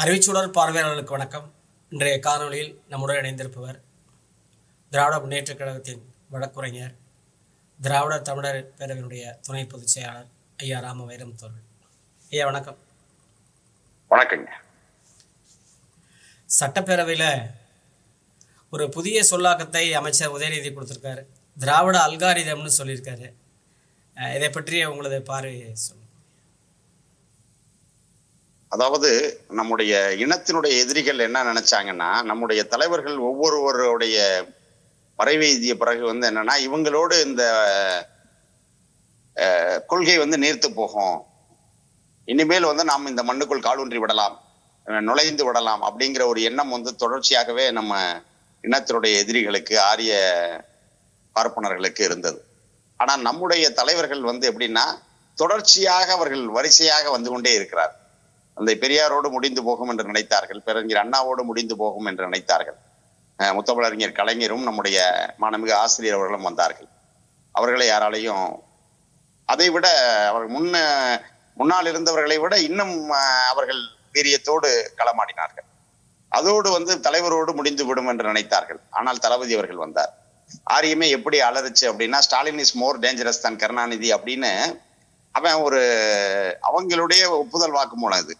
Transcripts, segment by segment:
அறிவிச்சுடர் பார்வையாளர்களுக்கு வணக்கம். இன்றைய காணொளியில் நம்முடன் இணைந்திருப்பவர் திராவிட முன்னேற்றக் கழகத்தின் வழக்குரைஞர் திராவிட தமிழர் பேரவையினுடைய துணை பொதுச் செயலாளர் ஐயா ராம வைரமுத்து அவர்கள். ஐயா வணக்கம். வணக்கங்க. சட்டப்பேரவையில் ஒரு புதிய சொல்லாக்கத்தை அமைச்சர் உதயநிதி கொடுத்துருக்காரு. திராவிட அல்காரிதம்னு சொல்லியிருக்காரு. இதை பற்றிய உங்களது பார்வையை சொல்லுங்கள் அதாவது நம்முடைய இனத்தினுடைய எதிரிகள் என்ன நினைச்சாங்கன்னா நம்முடைய தலைவர்கள் ஒவ்வொருவருடைய மறைவெய்திய பிறகு வந்து என்னன்னா இவங்களோடு இந்த கொள்கை வந்து நீர்த்து போகும். இனிமேல் வந்து நாம் இந்த மண்ணுக்குள் காலூன்றி விடலாம் நுழைந்து விடலாம் அப்படிங்கிற ஒரு எண்ணம் வந்து தொடர்ச்சியாகவே நம்ம இனத்தினுடைய எதிரிகளுக்கு ஆரிய பார்ப்பனர்களுக்கு இருந்தது. ஆனால் நம்முடைய தலைவர்கள் வந்து எப்படின்னா தொடர்ச்சியாக அவர்கள் வரிசையாக வந்து கொண்டே இருக்கிறார் அந்த பெரியாரோடு முடிந்து போகும் என்று நினைத்தார்கள் பேரறிஞர் அண்ணாவோடு முடிந்து போகும் என்று நினைத்தார்கள். முத்தமிழறிஞர் கலைஞரும் நம்முடைய மாணமிகு ஆசிரியர் அவர்களும் வந்தார்கள். அவர்களை யாராலையும் அதை விட அவர் முன்ன முன்னால் இருந்தவர்களை விட இன்னும் அவர்கள் வீரியத்தோடு களமாடினார்கள். அதோடு வந்து தலைவரோடு முடிந்து விடும் என்று நினைத்தார்கள். ஆனால் தளபதி அவர்கள் வந்தார். ஆரியமே எப்படி அலறுச்சு அப்படின்னா Stalin is more dangerous than Karunanidhi அப்படின்னு அவன் ஒரு அவங்களுடைய ஒப்புதல் வாக்குமூலம் இது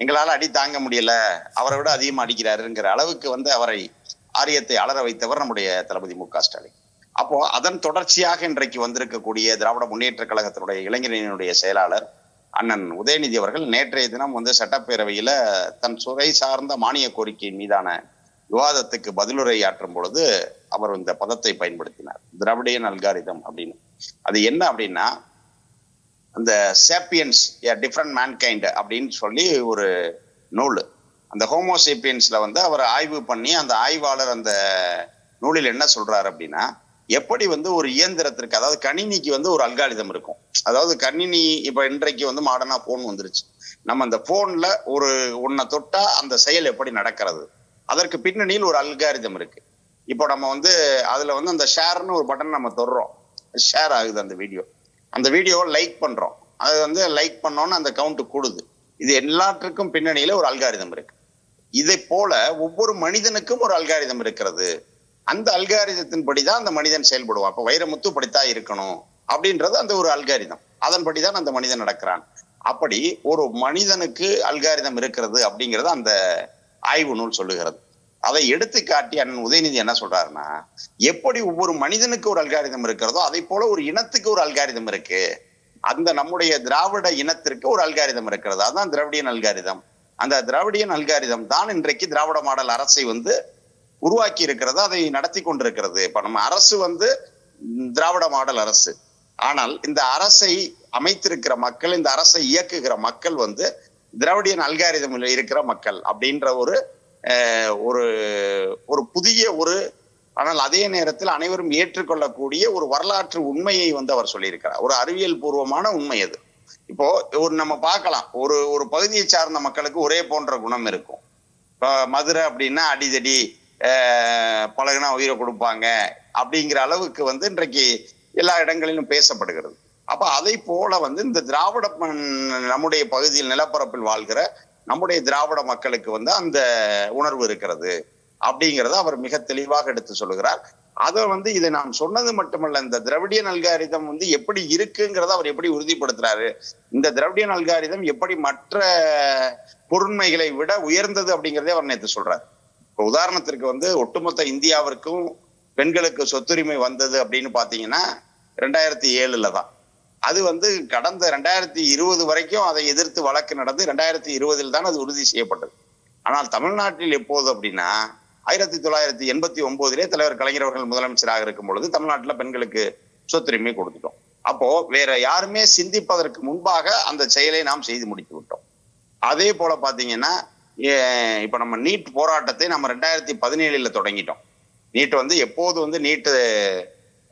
எங்களால அடி தாங்க முடியல. அவரை விட அதிகமா அடிக்கிறாருங்கிற அளவுக்கு வந்து அவரை ஆரியத்தை அலற வைத்தவர் நம்முடைய தளபதி மு க ஸ்டாலின். அப்போ அதன் தொடர்ச்சியாக இன்றைக்கு வந்திருக்கக்கூடிய திராவிட முன்னேற்ற கழகத்தினுடைய இளைஞரணியினுடைய செயலாளர் அண்ணன் உதயநிதி அவர்கள் நேற்றைய தினம் வந்து சட்டப்பேரவையில தன் சுவை சார்ந்த மானிய கோரிக்கையின் மீதான விவாதத்துக்கு பதிலுரை ஆற்றும் பொழுது அவர் இந்த பதத்தை பயன்படுத்தினார். திராவிடியன் அல்காரிதம் அப்படின்னு. அது என்ன அப்படின்னா அந்த சேப்பியன்ஸ் ஏ டிஃப்ரெண்ட் மேன்கைண்ட் அப்படின்னு சொல்லி ஒரு நூல். அந்த ஹோமோசேப்பியன்ஸில் வந்து அவர் ஆய்வு பண்ணி அந்த ஆய்வாளர் அந்த நூலில் என்ன சொல்கிறாரு அப்படின்னா எப்படி வந்து ஒரு இயந்திரத்திற்கு அதாவது கணினிக்கு வந்து ஒரு அல்காரிதம் இருக்கும். அதாவது கணினி இப்போ இன்றைக்கு வந்து மாடர்னாக ஃபோன் வந்துருச்சு. நம்ம அந்த ஃபோனில் ஒரு ஒன்றை தொட்டா அந்த செயல் எப்படி நடக்கிறது? அதற்கு பின்னணியில் ஒரு அல்காரிதம் இருக்கு. இப்போ நம்ம வந்து அதில் வந்து அந்த ஷேர்னு ஒரு பட்டன் நம்ம தொடுறோம். ஷேர் ஆகுது அந்த வீடியோ அந்த வீடியோவை லைக் பண்றோம். அது வந்து லைக் பண்ணோன்னு அந்த கவுண்ட் கூடுது. இது எல்லாற்றுக்கும் பின்னணியில ஒரு அல்காரிதம் இருக்கு. இதை போல ஒவ்வொரு மனிதனுக்கும் ஒரு அல்காரிதம் இருக்கிறது. அந்த அல்காரிதத்தின் படிதான் அந்த மனிதன் செயல்படுவான். அப்ப வைரமுத்து படித்தான் இருக்கணும் அப்படின்றது அந்த ஒரு அல்காரிதம் அதன்படி தான் அந்த மனிதன் நடக்கிறான். அப்படி ஒரு மனிதனுக்கு அல்காரிதம் இருக்கிறது அப்படிங்கிறது அந்த ஆய்வு நூல் சொல்லுகிறது. அதை எடுத்து காட்டி அண்ணன் உதயநிதி என்ன சொல்றாருன்னா எப்படி ஒவ்வொரு மனிதனுக்கு ஒரு அல்காரிதம் இருக்கிறதோ அதை போல ஒரு இனத்துக்கு ஒரு அல்காரிதம் இருக்கு. அந்த நம்முடைய திராவிட இனத்திற்கு ஒரு அல்காரிதம் இருக்கிறது. அதான் திராவிடியன் அல்காரிதம் அந்த திராவிடியன் அல்காரிதம் தான் இன்றைக்கு திராவிட மாடல் அரசை வந்து உருவாக்கி இருக்கிறது அதை நடத்தி கொண்டிருக்கிறது. இப்ப நம்ம அரசு வந்து திராவிட மாடல் அரசு. ஆனால் இந்த அரசை அமைத்திருக்கிற மக்கள் இந்த அரசை இயக்குகிற மக்கள் வந்து திராவிடியன் அல்காரிதம் இருக்கிற மக்கள் அப்படின்ற ஒரு ஒரு ஒரு புதிய ஒரு ஆனால் அதே நேரத்தில் அனைவரும் ஏற்றுக்கொள்ளக்கூடிய ஒரு வரலாற்று உண்மையை வந்து அவர் சொல்லியிருக்கிறார். ஒரு அறிவியல் பூர்வமான உண்மை அது. இப்போ ஒரு நம்ம பார்க்கலாம். ஒரு ஒரு பகுதியை சார்ந்த மக்களுக்கு ஒரே போன்ற குணம் இருக்கும். இப்போ மதுரை அப்படின்னா அடிதடி பழகுனா உயிரை கொடுப்பாங்க அப்படிங்கிற அளவுக்கு வந்து இன்றைக்கு எல்லா இடங்களிலும் பேசப்படுகிறது. அப்ப அதை போல வந்து இந்த திராவிட நம்முடைய பகுதியில் நிலப்பரப்பில் வாழ்கிற நம்முடைய திராவிட மக்களுக்கு வந்து அந்த உணர்வு இருக்கிறது அப்படிங்கிறத அவர் மிக தெளிவாக எடுத்து சொல்லுகிறார். அதை வந்து இதை நான் சொன்னது மட்டுமல்ல இந்த திரவிடியன் அல்காரிதம் வந்து எப்படி இருக்குங்கிறத அவர் எப்படி உறுதிப்படுத்துறாரு இந்த திராவிடியன் அல்காரிதம் எப்படி மற்ற பொருண்மைகளை விட உயர்ந்தது அப்படிங்கிறதே அவர் நேற்று சொல்றாரு. இப்போ உதாரணத்திற்கு வந்து ஒட்டுமொத்த இந்தியாவிற்கும் பெண்களுக்கு சொத்துரிமை வந்தது அப்படின்னு பாத்தீங்கன்னா ரெண்டாயிரத்தி ஏழுல தான் அது வந்து கடந்த ரெண்டாயிரத்தி இருபது வரைக்கும் அதை எதிர்த்து வழக்கு நடந்து ரெண்டாயிரத்தி இருபதில் தான் அது உறுதி செய்யப்பட்டது. ஆனால் தமிழ்நாட்டில் எப்போது அப்படின்னா ஆயிரத்தி தொள்ளாயிரத்தி எண்பத்தி ஒன்பதிலே தலைவர் கலைஞர் அவர்கள் முதலமைச்சராக இருக்கும் பொழுது தமிழ்நாட்டில் பெண்களுக்கு சொத்துரிமை கொடுத்துட்டோம். அப்போ வேற யாருமே சிந்திப்பதற்கு முன்பாக அந்த செயலை நாம் செய்து முடித்து விட்டோம். அதே போல பாத்தீங்கன்னா இப்ப நம்ம நீட் போராட்டத்தை நம்ம ரெண்டாயிரத்தி பதினேழுல தொடங்கிட்டோம். நீட் வந்து எப்போது வந்து நீட்டு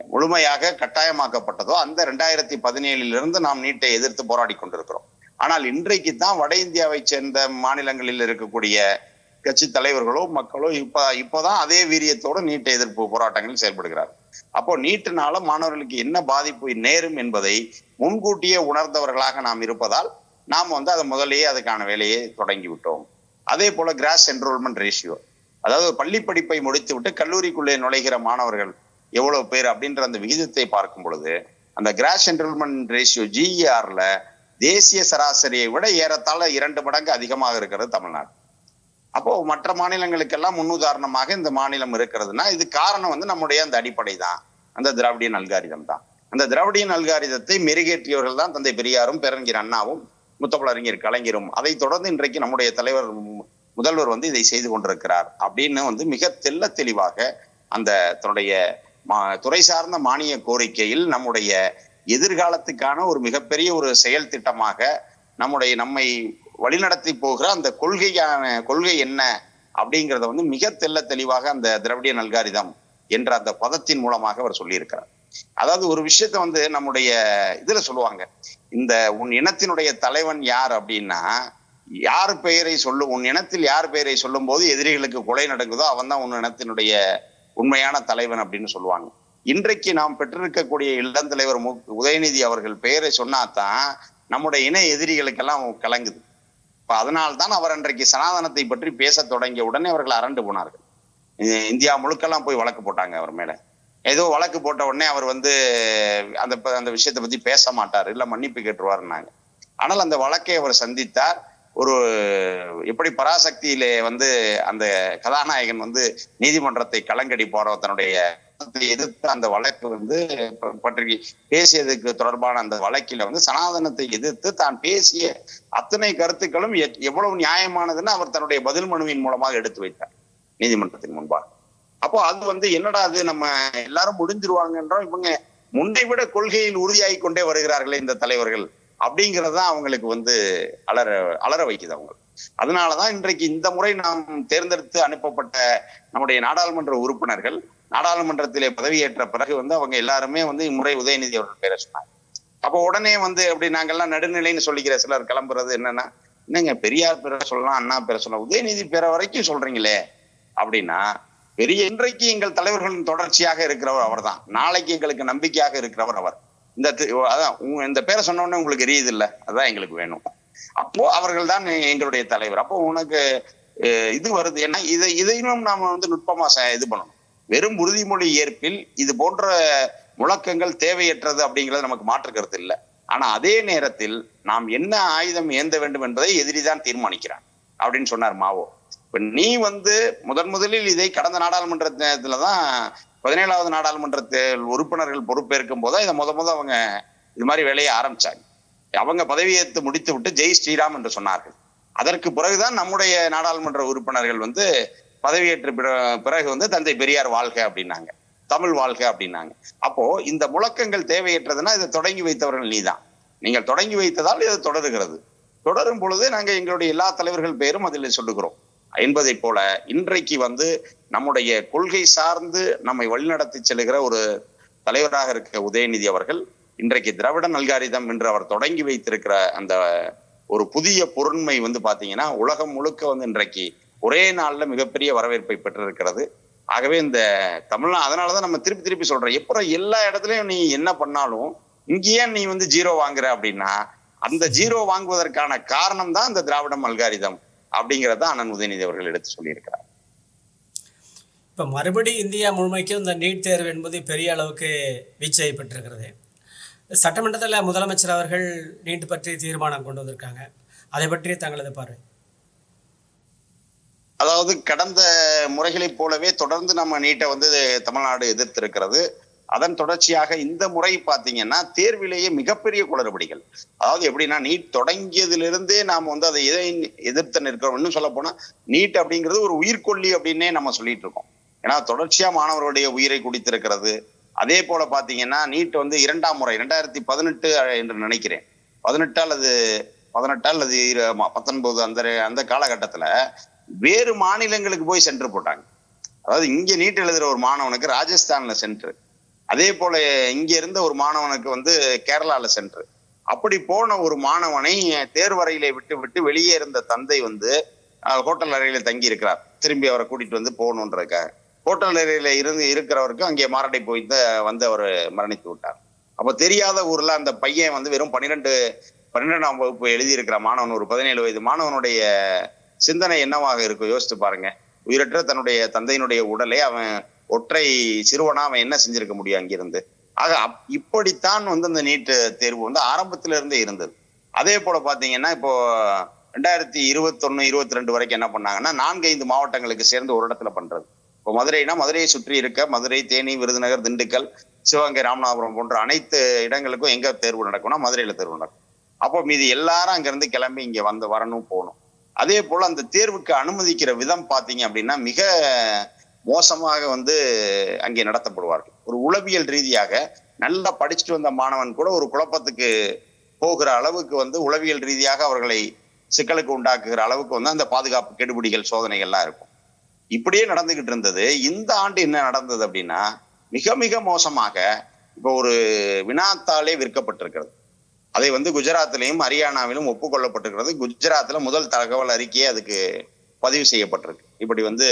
முழுமையாக கட்டாயமாக்கப்பட்டதோ அந்த ரெண்டாயிரத்தி பதினேழிலிருந்து நாம் நீட்டை எதிர்த்து போராடி கொண்டிருக்கிறோம். ஆனால் இன்றைக்கு தான் வட இந்தியாவை சேர்ந்த மாநிலங்களில் இருக்கக்கூடிய கட்சி தலைவர்களோ மக்களோ இப்ப இப்போதான் அதே வீரியத்தோட நீட்டை எதிர்ப்பு போராட்டங்களில் செயல்படுகிறார் அப்போ நீட்டினால மாணவர்களுக்கு என்ன பாதிப்பு நேரும் என்பதை முன்கூட்டியே உணர்ந்தவர்களாக நாம் இருப்பதால் நாம் வந்து அதை முதலேயே அதுக்கான வேலையை தொடங்கி விட்டோம் அதே போல கிராஸ் என்ரோல்மெண்ட் ரேஷியோ அதாவது பள்ளி படிப்பை முடித்துவிட்டு கல்லூரிக்குள்ளே நுழைகிற மாணவர்கள் எவ்வளவு பேர் அப்படின்ற அந்த விகிதத்தை பார்க்கும் பொழுது அந்த கிராஸ் என்ரோல்மெண்ட் ரேஷியோ ஜிஇஆர்ல தேசிய சராசரியை விட ஏறத்தாழ இரண்டு மடங்கு அதிகமாக இருக்கிறது தமிழ்நாடு. அப்போ மற்ற மாநிலங்களுக்கெல்லாம் முன்னுதாரணமாக இந்த மாநிலம் இருக்கிறதுனா இது காரணம் வந்து நம்முடைய அந்த அடிப்படை தான். அந்த திராவிடியன் அல்காரிதம் தான். அந்த திராவிடியன் அல்காரிதத்தை மெருகேற்றியவர்கள் தான் தந்தை பெரியாரும் பேரறிஞர் அண்ணாவும் முத்தமிழறிஞர் கலைஞரும். அதை தொடர்ந்து இன்றைக்கு நம்முடைய தலைவர் மு- முதல்வர் வந்து இதை செய்து கொண்டிருக்கிறார் அப்படின்னு வந்து மிக தெல்ல தெளிவாக அந்த தன்னுடைய துறை சார்ந்த மானிய கோரிக்கையில் நம்முடைய எதிர்காலத்துக்கான ஒரு மிகப்பெரிய ஒரு செயல் திட்டமாக நம்முடைய நம்மை வழிநடத்தி போகிற அந்த கொள்கையான கொள்கை என்ன அப்படிங்கிறத வந்து மிக தெல்ல தெளிவாக அந்த திராவிடியன் நல்காரிதம் என்ற அந்த பதத்தின் மூலமாக அவர் சொல்லியிருக்கிறார். அதாவது ஒரு விஷயத்த வந்து நம்முடைய இதுல சொல்லுவாங்க. இந்த உன் இனத்தினுடைய தலைவன் யார் அப்படின்னா யார் பெயரை சொல்லும் உன் இனத்தில் யார் பெயரை சொல்லும் போது எதிரிகளுக்கு கொலை நடக்குதோ அவன் தான் உன் இனத்தினுடைய உண்மையான தலைவன் அப்படின்னு சொல்லுவாங்க. இன்றைக்கு நாம் பெற்றிருக்கக்கூடிய இளந்தலைவர் மு உதயநிதி அவர்கள் பெயரை சொன்னாதான் நம்முடைய இன எதிரிகளுக்கெல்லாம் கலங்குது. இப்ப அதனால்தான் அவர் அன்றைக்கு சனாதனத்தை பற்றி பேச தொடங்கிய உடனே அவர்கள் அரண்டு போனார்கள். இந்தியா முழுக்கெல்லாம் போய் வழக்கு போட்டாங்க அவர் மேல. ஏதோ வழக்கு போட்ட உடனே அவர் வந்து அந்த அந்த விஷயத்தை பத்தி பேச மாட்டார் இல்ல மன்னிப்பு கேட்டுருவாருன்னாங்க. ஆனால் அந்த வழக்கை அவர் சந்தித்தார். ஒரு எப்படி பராசக்தியிலே வந்து அந்த கதாநாயகன் வந்து நீதிமன்றத்தை கலங்கடிப்பாரோ தன்னுடைய எதிர்த்து அந்த வழக்கு வந்து ப- பற்றி பேசியதுக்கு தொடர்பான அந்த வழக்கில வந்து சனாதனத்தை எதிர்த்து தான் பேசிய அத்தனை கருத்துக்களும் எவ்வளவு நியாயமானதுன்னு அவர் தன்னுடைய பதில் மனுவின் மூலமாக எடுத்து வைத்தார் நீதிமன்றத்தின் முன்பாக. அப்போ அது வந்து என்னடா அது நம்ம எல்லாரும் முடிஞ்சிருவாங்கன்றோம் இவங்க முன்னை விட கொள்கையில் உறுதியாகி கொண்டே வருகிறார்களே இந்த தலைவர்கள். அப்படிங்கறதுதான் அவங்களுக்கு வந்து அலற அலற வைக்குது அவங்க. அதனாலதான் இன்றைக்கு இந்த முறை நாம் தேர்ந்தெடுத்து அனுப்பப்பட்ட நம்முடைய நாடாளுமன்ற உறுப்பினர்கள் நாடாளுமன்றத்திலே பதவியேற்ற பிறகு வந்து அவங்க எல்லாருமே வந்து இம்முறை உதயநிதி அவர்கள் பேர சொன்னாங்க. அப்போ உடனே வந்து அப்படி நாங்கெல்லாம் நடுநிலைன்னு சொல்லிக்கிற சிலர் கிளம்புறது என்னன்னா என்னங்க பெரியார் பேர சொல்லலாம் அண்ணா பேர சொல்லலாம் உதயநிதி பேரை வரைக்கும் சொல்றீங்களே? அப்படின்னா பெரிய இன்றைக்கு எங்கள் தலைவர்களின் தொடர்ச்சியாக இருக்கிறவர் அவர்தான். நாளைக்கு எங்களுக்கு நம்பிக்கையாக இருக்கிறவர் அவர். இந்த அதான் இந்த பேரை சொன்ன உடனே உங்களுக்கு எரியுது இல்ல அதான் எங்களுக்கு வேணும். அப்போ அவர்கள் தான் எங்களுடைய தலைவர். அப்போ உனக்கு இது வருது. ஏன்னா இதை இதையும் நாம வந்து நுட்பமா ச- இது பண்ணணும். வெறும் உறுதிமொழி ஏற்பில் இது போன்ற முழக்கங்கள் தேவையற்றது அப்படிங்கிறது நமக்கு மாற்று கருத்து இல்லை. ஆனா அதே நேரத்தில் நாம் என்ன ஆயுதம் ஏந்த வேண்டும் என்பதை எதிரிதான் தீர்மானிக்கிறான். அப்படின்னு சொன்னார் மாவோ. இப்ப நீ வந்து முதன் முதலில் இதை கடந்த நாடாளுமன்றத்துல தான் பதினேழாவது நாடாளுமன்றத்தில் உறுப்பினர்கள் பொறுப்பேற்கும் போது இதை முத முத அவங்க இது மாதிரி வேலையை ஆரம்பிச்சாங்க. அவங்க பதவியேற்று முடித்து விட்டு ஜெய் ஸ்ரீராம் என்று சொன்னார்கள். அதற்கு பிறகுதான் நம்முடைய நாடாளுமன்ற உறுப்பினர்கள் வந்து பதவியேற்ற பிறகு வந்து தந்தை பெரியார் வாழ்க அப்படின்னாங்க. தமிழ் வாழ்க அப்படின்னாங்க. அப்போ இந்த முழக்கங்கள் தேவையற்றதுன்னா இதை தொடங்கி வைத்தவர்கள் நீதான். நீங்கள் தொடங்கி வைத்ததால் இது தொடருகிறது. தொடரும் பொழுது நாங்கள் எங்களுடைய எல்லா தலைவர்கள் பெயரும் அதில் சொல்லுகிறோம். என்பதை போல இன்றைக்கு வந்து நம்முடைய கொள்கை சார்ந்து நம்மை வழிநடத்தி செல்லுகிற ஒரு தலைவராக இருக்க உதயநிதி அவர்கள் இன்றைக்கு திராவிடன் அல்காரிதம் என்று அவர் தொடங்கி வைத்திருக்கிற அந்த ஒரு புதிய பொருண்மை வந்து பாத்தீங்கன்னா உலகம் முழுக்க வந்து இன்றைக்கு ஒரே நாள்ல மிகப்பெரிய வரவேற்பை பெற்றிருக்கிறது. ஆகவே இந்த தமிழ்நா அதனாலதான் நம்ம திருப்பி திருப்பி சொல்றோம். எப்பறம் எல்லா இடத்துலயும் நீ என்ன பண்ணாலும் இங்கேயே நீ வந்து ஜீரோ வாங்குற அப்படின்னா அந்த ஜீரோ வாங்குவதற்கான காரணம் தான் இந்த திராவிடம் அல்காரிதம் அப்படிங்கறத அண்ணன் உதயநிதி அவர்கள் எடுத்து சொல்லியிருக்கிறார். இப்போ மறுபடி இந்தியா முழுமைக்கும் இந்த நீட் தேர்வு என்பது பெரிய அளவுக்கு வீச்சை பெற்றிருக்கிறது. சட்டமன்றத்தில் முதலமைச்சர் அவர்கள் நீட் பற்றி தீர்மானம் கொண்டு வந்திருக்காங்க. அதை பற்றி தங்களது பார்வை. அதாவது கடந்த முறைகளைப் போலவே தொடர்ந்து நம்ம நீட்டை வந்து தமிழ்நாடு எதிர்த்திருக்கிறது. அதன் தொடர்ச்சியாக இந்த முறை பார்த்தீங்கன்னா தேர்விலேயே மிகப்பெரிய குளறுபடிகள். அதாவது எப்படின்னா நீட் தொடங்கியதிலிருந்தே நாம் வந்து அதை எதை எதிர்த்து நிற்கிறோம் இன்னும் சொல்ல போனால் நீட் அப்படிங்கிறது ஒரு உயிர்கொல்லி அப்படின்னே நம்ம சொல்லிட்டு இருக்கோம். ஏன்னா தொடர்ச்சியா மாணவர்களுடைய உயிரை குடித்திருக்கிறது. அதே போல பார்த்தீங்கன்னா நீட் வந்து இரண்டாம் முறை ரெண்டாயிரத்தி பதினெட்டு என்று நினைக்கிறேன். பதினெட்டு அல்லது பதினெட்டு அல்லது பத்தொன்பது அந்த அந்த காலகட்டத்தில் வேறு மாநிலங்களுக்கு போய் சென்டர் போட்டாங்க. அதாவது இங்கே நீட் எழுதுகிற ஒரு மாணவனுக்கு ராஜஸ்தானில் சென்டர் அதே போல இங்க இருந்த ஒரு மாணவனுக்கு வந்து கேரளால சென்று. அப்படி போன ஒரு மாணவனை தேர்வறையிலே விட்டு விட்டு வெளியே இருந்த தந்தை வந்து ஹோட்டல் அறையில தங்கி இருக்கிறார் திரும்பி அவரை கூட்டிட்டு வந்து போகணுன்றதுக்காக. ஹோட்டல் அறையில இருந்து இருக்கிறவருக்கு அங்கே மாரடை போய் வந்து அவர் மரணித்து விட்டார். அப்ப தெரியாத ஊர்ல அந்த பையன் வந்து வெறும் பன்னிரெண்டு பன்னிரெண்டாம் வகுப்பு எழுதியிருக்கிற மாணவன் ஒரு பதினேழு வயது மாணவனுடைய சிந்தனை என்னவாக இருக்கும் யோசித்து பாருங்க. உயிரற்ற தன்னுடைய தந்தையினுடைய உடலை அவன் ஒற்றை சிறுவனா அவன் என்ன செஞ்சிருக்க முடியும் அங்கிருந்து? ஆக அப்- இப்படித்தான் வந்து அந்த நீட் தேர்வு வந்து ஆரம்பத்துல இருந்தே இருந்தது. அதே போல பாத்தீங்கன்னா இப்போ ரெண்டாயிரத்தி இருபத்தொன்னு இருபத்தி ரெண்டு வரைக்கும் என்ன பண்ணாங்கன்னா நான்கு ஐந்து மாவட்டங்களுக்கு சேர்ந்து ஒரு இடத்துல பண்றது. இப்போ மதுரைனா மதுரையை சுற்றி இருக்க மதுரை தேனி விருதுநகர் திண்டுக்கல் சிவகங்கை ராமநாதபுரம் போன்ற அனைத்து இடங்களுக்கும் எங்க தேர்வு நடக்கும்னா மதுரையில தேர்வு நடக்கும். அப்போ மீதி எல்லாரும் அங்கிருந்து கிளம்பி இங்க வந்து வரணும் போகணும். அதே போல அந்த தேர்வுக்கு அனுமதிக்கிற விதம் பாத்தீங்க அப்படின்னா மிக மோசமாக வந்து அங்கே நடத்தப்படுவார்கள். ஒரு உளவியல் ரீதியாக நல்லா படிச்சுட்டு வந்த மாணவன் கூட ஒரு குழப்பத்துக்கு போகிற அளவுக்கு வந்து உளவியல் ரீதியாக அவர்களை சிக்கலுக்கு உண்டாக்குகிற அளவுக்கு வந்து அந்த பாதுகாப்பு கெடுபிடிகள் சோதனைகள்லாம் இருக்கும். இப்படியே நடந்துகிட்டு இருந்தது. இந்த ஆண்டு என்ன நடந்தது அப்படின்னா மிக மிக மோசமாக இப்போ ஒரு வினாத்தாளே விற்கப்பட்டிருக்கிறது. அதை வந்து குஜராத்திலையும் ஹரியானாவிலும் ஒப்புக்கொள்ளப்பட்டிருக்கிறது. குஜராத்தில் முதல் தகவல் அறிக்கையே அதுக்கு பதிவு செய்யப்பட்டிருக்கு. இப்படி வந்து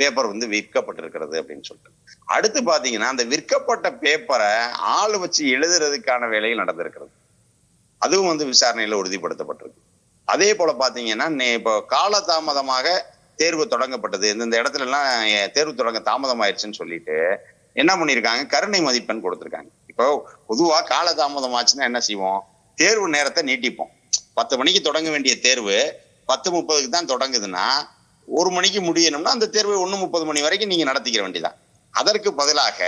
பேப்பர் வந்து விற்கப்பட்டிருக்கிறது அப்படின்னு சொல்லிட்டு. அடுத்து பாத்தீங்கன்னா அந்த விற்கப்பட்ட பேப்பரை ஆள் வச்சு எழுதுறதுக்கான வேலைகள் நடந்திருக்கிறது. அதுவும் வந்து விசாரணையில உறுதிப்படுத்தப்பட்டிருக்கு. அதே போல பாத்தீங்கன்னா இப்போ காலதாமதமாக தேர்வு தொடங்கப்பட்டது. இந்தந்த இடத்துல எல்லாம் தேர்வு தொடங்க தாமதமாயிருச்சுன்னு சொல்லிட்டு என்ன பண்ணியிருக்காங்க? கருணை மதிப்பெண் கொடுத்துருக்காங்க. இப்போ பொதுவா காலதாமதம் ஆச்சுன்னா என்ன செய்வோம்? தேர்வு நேரத்தை நீட்டிப்போம். பத்து மணிக்கு தொடங்க வேண்டிய தேர்வு பத்து முப்பதுக்கு தான் தொடங்குதுன்னா ஒரு மணிக்கு முடியணும்னா அந்த தேர்வை ஒன்று முப்பது மணி வரைக்கும் நீங்கள் நடத்திக்கிற வேண்டியதான் அதற்கு பதிலாக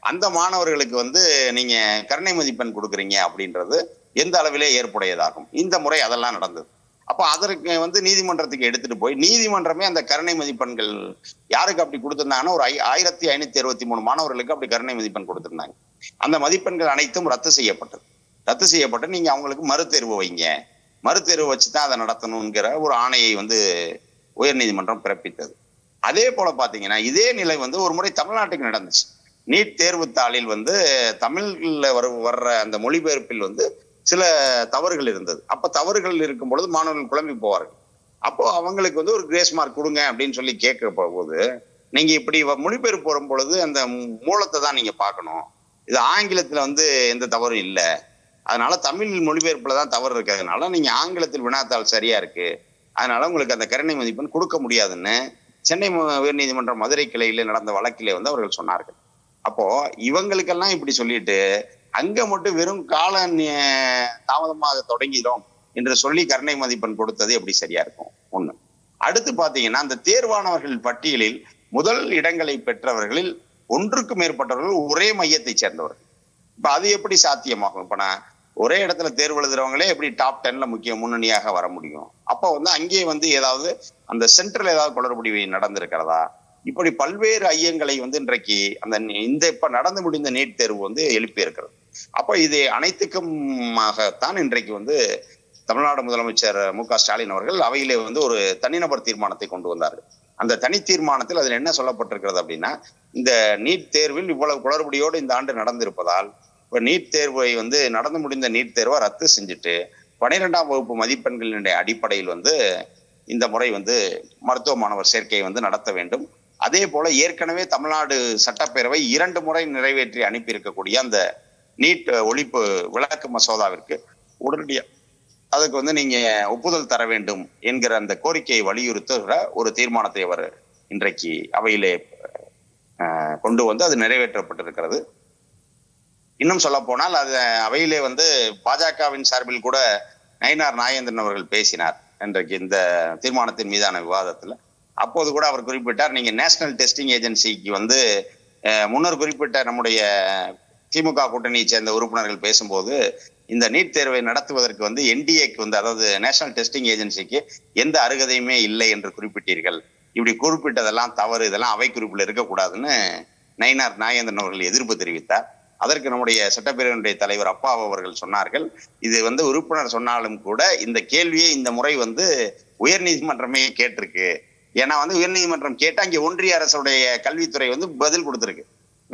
அந்த மாணவர்களுக்கு வந்து நீங்க கருணை மதிப்பெண் கொடுக்குறீங்க அப்படின்றது எந்த அளவிலே ஏற்புடையதாகும். இந்த முறை அதெல்லாம் நடந்தது. அப்போ அதற்கு வந்து நீதிமன்றத்துக்கு எடுத்துட்டு போய் நீதிமன்றமே அந்த கருணை மதிப்பெண்கள் யாருக்கு அப்படி கொடுத்திருந்தாங்கன்னா ஒரு ஐ- ஆயிரத்தி ஐநூத்தி அறுபத்தி மூணு மாணவர்களுக்கு அப்படி கருணை மதிப்பெண் கொடுத்திருந்தாங்க. அந்த மதிப்பெண்கள் அனைத்தும் ரத்து செய்யப்பட்டது. ரத்து செய்யப்பட்டு நீங்க அவங்களுக்கு மறுதேர்வு வைங்க. மறுதேர்வு வச்சு தான் அதை நடத்தணுங்கிற ஒரு ஆணையை வந்து உயர்நீதிமன்றம் பிறப்பித்தது. அதே போல பாத்தீங்கன்னா இதே நிலை வந்து ஒரு முறை தமிழ்நாட்டுக்கு நடந்துச்சு. நீட் தேர்வு தாளில் வந்து தமிழ்ல வர வர்ற அந்த மொழிபெயர்ப்பில் வந்து சில தவறுகள் இருந்தது. அப்ப தவறுகள் இருக்கும் பொழுது மாணவர்கள் குழம்பி போவார்கள். அப்போ அவங்களுக்கு வந்து ஒரு கிரேஸ் மார்க் கொடுங்க அப்படின்னு சொல்லி கேட்க போகுது நீங்க இப்படி வ- மொழிபெயர்ப்பு வரும் பொழுது அந்த மூலத்தை தான் நீங்க பார்க்கணும். இது ஆங்கிலத்துல வந்து எந்த தவறும் இல்லை. அதனால தமிழ் மொழிபெயர்ப்புல தான் தவறு இருக்கிறதுனால நீங்க ஆங்கிலத்தில் வினாத்தாள் சரியா இருக்கு. அதனால உங்களுக்கு அந்த கருணை மதிப்பெண் கொடுக்க முடியாதுன்னு சென்னை உயர்நீதிமன்ற மதுரை கிளையில நடந்த வழக்கிலே வந்து அவர்கள் சொன்னார்கள். அப்போ இவங்களுக்கெல்லாம் இப்படி சொல்லிட்டு அங்க மட்டும் வெறும் கால தாமதமாக தொடங்கிடும் என்று சொல்லி கருணை மதிப்பெண் கொடுத்தது எப்படி சரியா இருக்கும்? ஒண்ணு. அடுத்து பாத்தீங்கன்னா அந்த தேர்வானவர்கள் பட்டியலில் முதல் இடங்களை பெற்றவர்களில் ஒன்றுக்கு மேற்பட்டவர்கள் ஒரே மையத்தை சேர்ந்தவர்கள். இப்ப அது எப்படி சாத்தியமாகும்? இப்ப நான் ஒரே இடத்துல தேர்வு எழுதுறவங்களே எப்படி டாப் டென்ல முக்கிய முன்னணியாக வர முடியும்? அப்போ வந்து அங்கேயே வந்து ஏதாவது அந்த சென்ட்ரல் ஏதாவது குளறுபடி நடந்திருக்கிறதா? இப்படி பல்வேறு ஐயங்களை வந்து இன்றைக்கு அந்த இந்த இப்ப நடந்து முடிந்த நீட் தேர்வு வந்து எழுப்பி இருக்கிறது அப்ப இது அனைத்துக்குமாகத்தான் இன்றைக்கு வந்து தமிழ்நாடு முதலமைச்சர் மு க ஸ்டாலின் அவர்கள் அவையிலே வந்து ஒரு தனிநபர் தீர்மானத்தை கொண்டு வந்தார்கள் அந்த தனி தீர்மானத்தில் அதில் என்ன சொல்லப்பட்டிருக்கிறது அப்படின்னா இந்த நீட் தேர்வில் இவ்வளவு குளறுபடியோடு இந்த ஆண்டு நடந்திருப்பதால் இப்போ நீட் தேர்வை வந்து நடந்து முடிந்த நீட் தேர்வை ரத்து செஞ்சுட்டு பனிரெண்டாம் வகுப்பு மதிப்பெண்களினுடைய அடிப்படையில் வந்து இந்த முறை வந்து மருத்துவ மாணவர் சேர்க்கையை வந்து நடத்த வேண்டும். அதே போல ஏற்கனவே தமிழ்நாடு சட்டப்பேரவை இரண்டு முறை நிறைவேற்றி அனுப்பியிருக்கக்கூடிய அந்த நீட் ஒழிப்பு விளக்கு மசோதாவிற்கு உடனடியாக அதுக்கு வந்து நீங்க ஒப்புதல் தர வேண்டும் என்கிற அந்த கோரிக்கையை வலியுறுத்துகிற ஒரு தீர்மானத்தை அவர் இன்றைக்கு அவையிலே கொண்டு வந்து அது நிறைவேற்றப்பட்டிருக்கிறது. இன்னும் சொல்ல போனால் அது அவையிலே வந்து பாஜகவின் சார்பில் கூட நயினார் நாகேந்திரன் அவர்கள் பேசினார் இன்றைக்கு இந்த தீர்மானத்தின் மீதான விவாதத்துல. அப்போது கூட அவர் குறிப்பிட்டார் நீங்க நேஷனல் டெஸ்டிங் ஏஜென்சிக்கு வந்து முன்னர் குறிப்பிட்ட நம்முடைய திமுக கூட்டணியை சேர்ந்த உறுப்பினர்கள் பேசும்போது இந்த நீட் தேர்வை நடத்துவதற்கு வந்து என்டிஏக்கு வந்து அதாவது நேஷனல் டெஸ்டிங் ஏஜென்சிக்கு எந்த அருகதையுமே இல்லை என்று குறிப்பிட்டீர்கள். இப்படி குறிப்பிட்டதெல்லாம் தவறு இதெல்லாம் அவை குறிப்பில் இருக்கக்கூடாதுன்னு நயினார் நாகேந்திரன் அவர்கள் எதிர்ப்பு தெரிவித்தார். அதற்கு நம்முடைய சட்டப்பேரவையினுடைய தலைவர் அப்பா அவர்கள் சொன்னார்கள். இது வந்து உறுப்பினர் சொன்னாலும் கூட இந்த கேள்வியை இந்த முறை வந்து உயர்நீதிமன்றமே கேட்டிருக்கு. ஏன்னா வந்து உயர்நீதிமன்றம் கேட்டால் அங்கே ஒன்றிய அரசுடைய கல்வித்துறை வந்து பதில் கொடுத்துருக்கு.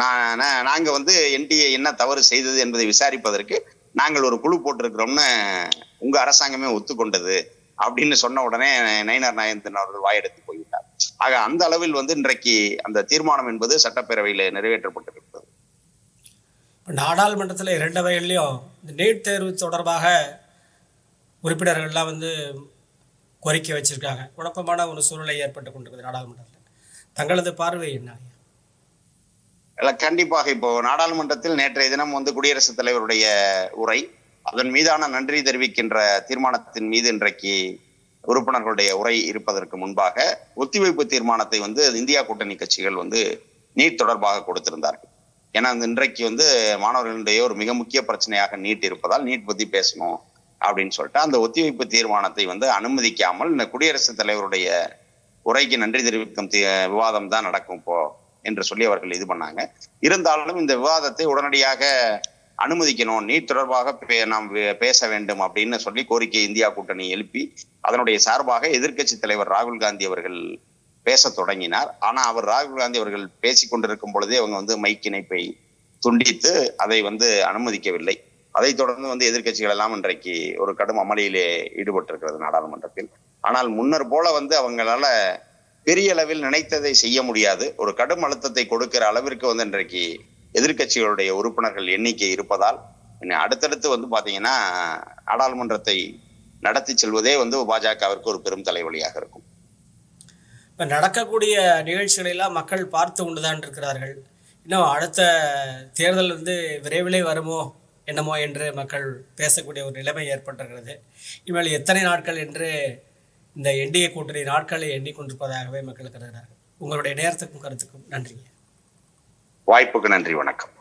நான் நாங்கள் வந்து என்டிஏ என்ன தவறு செய்தது என்பதை விசாரிப்பதற்கு நாங்கள் ஒரு குழு போட்டிருக்கிறோம்னு உங்க அரசாங்கமே ஒத்துக்கொண்டது அப்படின்னு சொன்ன உடனே நயினார் நாயந்தன் அவர்கள் வாயெடுத்து போய்விட்டார். ஆக அந்த அளவில் வந்து இன்றைக்கு அந்த தீர்மானம் என்பது சட்டப்பேரவையில் நிறைவேற்றப்பட்டிருக்கிறது. இப்போ நாடாளுமன்றத்தில் இரண்டு வகையிலையும் இந்த நீட் தேர்வு தொடர்பாக உறுப்பினர்கள்லாம் வந்து கோரிக்கை வச்சுருக்காங்க. குழப்பமான ஒரு சூழ்நிலை ஏற்பட்டு கொண்டிருக்குது நாடாளுமன்றத்தில். தங்களது பார்வை என்ன இல்லை கண்டிப்பாக இப்போ நாடாளுமன்றத்தில் நேற்றைய தினம் வந்து குடியரசுத் தலைவருடைய உரை அதன் மீதான நன்றி தெரிவிக்கின்ற தீர்மானத்தின் மீது இன்றைக்கு உறுப்பினர்களுடைய உரை இருப்பதற்கு முன்பாக ஒத்திவைப்பு தீர்மானத்தை வந்து இந்தியா கூட்டணி கட்சிகள் வந்து நீட் தொடர்பாக கொடுத்திருந்தார்கள். ஏன்னா அந்த இன்றைக்கு வந்து மாணவர்களிடையே ஒரு மிக முக்கிய பிரச்சனையாக நீட் இருப்பதால் நீட் பத்தி பேசணும் அப்படின்னு சொல்லிட்டு அந்த ஒத்திவைப்பு தீர்மானத்தை வந்து அனுமதிக்காமல் இந்த குடியரசுத் தலைவருடைய உரைக்கு நன்றி தெரிவிக்கும் தி- விவாதம் தான் நடக்கும் இப்போ என்று சொல்லி அவர்கள் இது பண்ணாங்க. இருந்தாலும் இந்த விவாதத்தை உடனடியாக அனுமதிக்கணும் நீட் தொடர்பாக பே- நாம் பேச வேண்டும் அப்படின்னு சொல்லி கோரிக்கை இந்தியா கூட்டணி எழுப்பி அதனுடைய சார்பாக எதிர்க்கட்சி தலைவர் ராகுல் காந்தி அவர்கள் பேசத் தொடங்கினார். ஆனா அவர் ராகுல் காந்தி அவர்கள் பேசிக் கொண்டிருக்கும் பொழுதே அவங்க வந்து மைக் இணைப்பை துண்டித்து அதை வந்து அனுமதிக்கவில்லை. அதைத் தொடர்ந்து வந்து எதிர்க்கட்சிகள் எல்லாம் இன்றைக்கு ஒரு கடும் அமளியிலே ஈடுபட்டிருக்கிறது நாடாளுமன்றத்தில். ஆனால் முன்னர் போல வந்து அவங்களால பெரிய அளவில் நினைத்ததை செய்ய முடியாது. ஒரு கடும் அழுத்தத்தை கொடுக்கிற அளவிற்கு வந்து இன்றைக்கு எதிர்க்கட்சிகளுடைய உறுப்பினர்கள் எண்ணிக்கை இருப்பதால் அடுத்தடுத்து வந்து பாத்தீங்கன்னா நாடாளுமன்றத்தை நடத்தி செல்வதே வந்து பாஜகவிற்கு ஒரு பெரும் தலைவலியாக இருக்கும். இப்போ நடக்கக்கூடிய நிகழ்ச்சிகளை எல்லாம் மக்கள் பார்த்து கொண்டுதான் இருக்கிறார்கள். இன்னும் அடுத்த தேர்தல் வந்து விரைவிலே வருமோ என்னமோ என்று மக்கள் பேசக்கூடிய ஒரு நிலைமை ஏற்பட்டிருக்கிறது. இனிமேல் எத்தனை நாட்கள் என்று இந்த என்டிஏ கூட்டணி நாட்களை எண்ணிக்கொண்டிருப்பதாகவே மக்கள் கருதுகிறார்கள். உங்களுடைய நேரத்துக்கும் கருத்துக்கும் நன்றிங்க. வாய்ப்புக்கு நன்றி வணக்கம்.